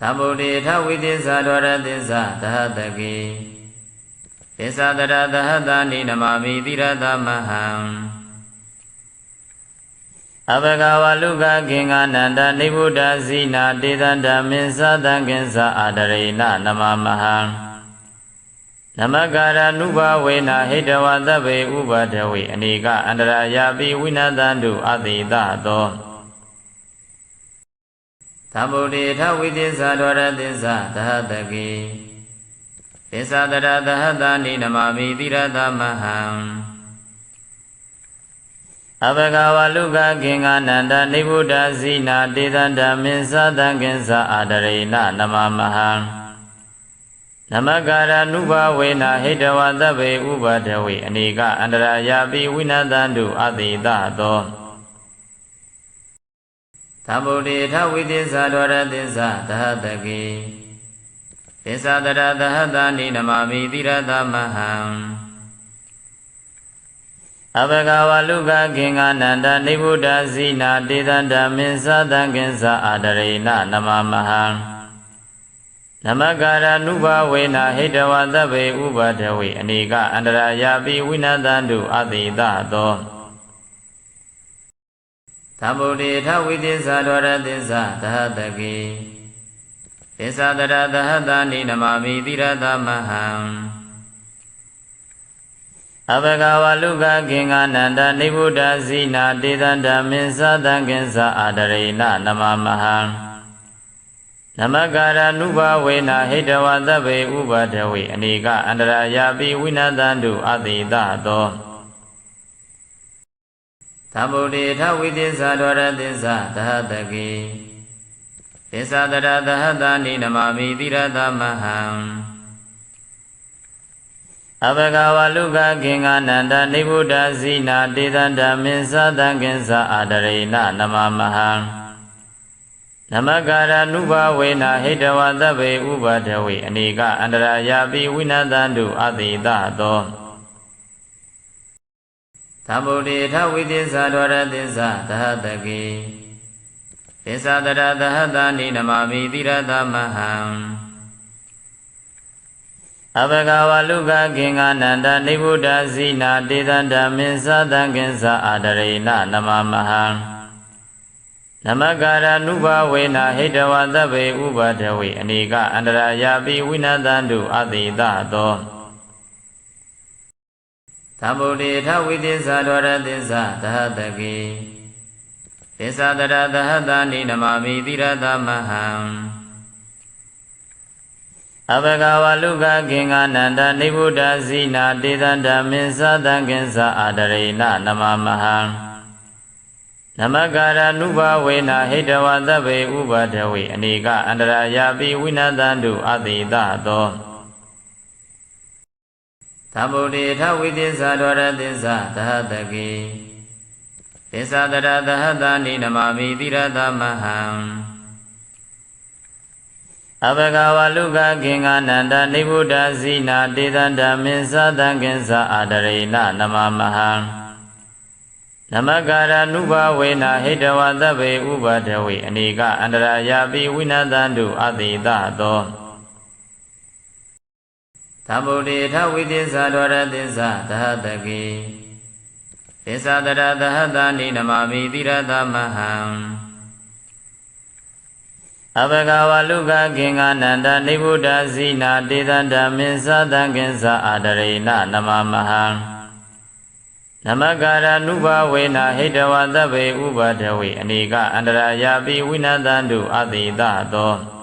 သမ္ဗုဒ္ဓေထဝိသစ္စာဒဝရသစ္စာသဟတကေသစ္စာတရသဟတာနိနမမိတိရသမဟံအဘဂဝလုကခင်္ဂနန္တနိဗ္ဗုဒ္ဓဇိနာတေသန္တမင်းသတံကင်္စအာဒရေနနမမဟံနမကာရနုဘဝေနဟိတဝသဗ္ဗေဥပဒဝေအနိကအန္တရာယာပိဝိနတန္တုအတိတသော သမ္ဗုဒ္ဓေထဝိသစ္စာဒဝရသစ္စာသဟတကေသစ္စာတရသဟတာနိနမမိတိရသမဟံအဘဂဝလုကခင်္ဂနန္တနိဗ္ဗုဒ္ဓဇိနာတေသန္တမင်းသတံကင်္စအာဒရေနနမမဟံနမကာရနုဘဝေနဟိတဝသဗ္ဗေဥပဒဝေအနိကအန္တရာယာပိဝိနတန္တုအတိတသော သမ္ဗုဒ္ဓေထဝိသစ္စာဒဝရသစ္စာသဟတကေသစ္စာတရသဟတာနိနမမိတိရသမဟံအဘဂဝလုကခင်္ဂနန္တနိဗ္ဗုဒ္ဓဇိနာတေသန္တမင်းသတံကင်္စအာဒရေနနမမဟံနမကာရနုဘဝေနဟိတဝသဗ္ဗေဥပဒဝေအနိကအန္တရာယာပိဝိနတန္တုအတိတသော သမ္ဗုဒ္ဓေထဝိသစ္စာဒဝရသစ္စာသဟတကေသစ္စာတရသဟတာနိနမမိတိရသမဟံအဘဂဝလုကခင်္ဂနန္တနိဗ္ဗုဒ္ဓဇိနာတေသန္တမင်းသတံကင်္စအာဒရေနနမမဟံနမကာရနုဘဝေနဟိတဝသဗ္ဗေဥပဒဝေအနိကအန္တရာယာပိဝိနတန္တုအတိတသော သမ္ဗုဒ္ဓေထဝိသစ္စာဒဝရသစ္စာသဟတကေသစ္စာတရသဟတာနိနမမိတိရသမဟံအဘဂဝလုကခင်္ဂနန္တနိဗ္ဗုဒ္ဓဇိနာတေသန္တမင်းသတံကင်္စအာဒရေနနမမဟံနမကာရနုဘဝေနဟိတဝသဗ္ဗေဥပဒဝေအနိကအန္တရာယာပိဝိနတန္တုအတိတသော သမ္ဗုဒ္ဓေထဝိသစ္စာဒဝရသစ္စာသဟတကေသစ္စာတရသဟတာနိနမမိတိရသမဟံအဘဂဝလုကခင်္ဂနန္တနိဗ္ဗုဒ္ဓဇိနာတေသန္တမင်းသတံကင်္စအာဒရေနနမမဟံနမကာရနုဘဝေနဟိတဝသဗ္ဗေဥပဒဝေအနိကအန္တရာယာပိဝိနတန္တုအတိတသော သမ္ဗုဒ္ဓေထဝိသစ္စာဒဝရသစ္စာသဟတကေသစ္စာတရသဟတာနိနမမိတိရသမဟံအဘဂဝလုကခင်္ဂနန္တနိဗ္ဗုဒ္ဓဇိနာတေသန္တမင်းသတံကင်္စအာဒရေနနမမဟံနမကာရနုဘဝေနဟိတဝသဗ္ဗေဥပဒဝေအနိကအန္တရာယာပိဝိနတန္တုအတိတသော သမ္ဗုဒ္ဓေထဝိသစ္စာဒဝရသစ္စာသဟတကေသစ္စာတရသဟတာနိနမမိတိရသမဟံအဘဂဝလုကခင်္ဂနန္တနိဗ္ဗုဒ္ဓဇိနာတေသန္တမင်းသတံကင်္စအာဒရေနနမမဟံနမကာရနုဘဝေနဟိတဝသဗ္ဗေဥပဒဝေအနိကအန္တရာယာပိဝိနတန္တုအတိတသော သမ္ဗုဒ္ဓေထဝိသစ္စာဒဝရသစ္စာသဟတကေသစ္စာတရသဟတာနိနမမိတိရသမဟံအဘဂဝလုကခင်္ဂနန္တနိဗ္ဗုဒ္ဓဇိနာတေသန္တမင်းသတံကင်္စအာဒရေနနမမဟံနမကာရနုဘဝေနဟိတဝသဗ္ဗေဥပဒဝေအနိကအန္တရာယာပိဝိနတန္တုအတိတသော